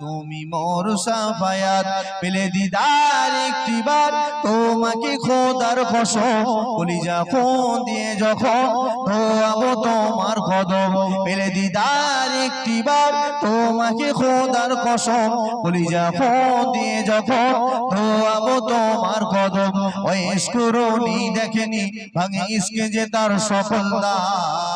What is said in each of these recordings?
তুমি মোর সাফায়াত পেলে দিদার একটিবার। তোমাকে খোদার কসম, বলি যখন দিয়ে যখন ধোয়াবো তোমার কদম, পেলে দিদার একটিবার। তোমাকে খোদার কসম, বলি যখন দিয়ে যখন ধোয়াবো তোমার কদম, ওই স্কুরনি দেখেনি, ভাঙে ইসকে যে তার সফল দ্বার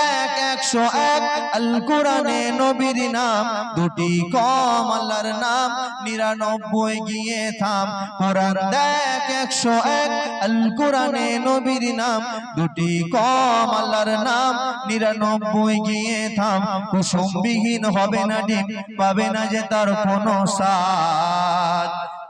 একশো এক আল কোরআনে নবীর নাম, দুটি কম আল্লাহর নাম, নিরানব্বই গিয়ে থাম। কোরআন দেখ, একশো এক আল কোরআনে নবীর নাম, দুটি কম আল্লাহর নাম, নিরানব্বই গিয়ে থাম। কুসুমবিহীন হবে না ডিম, পাবে না যে তার কোনো সাথ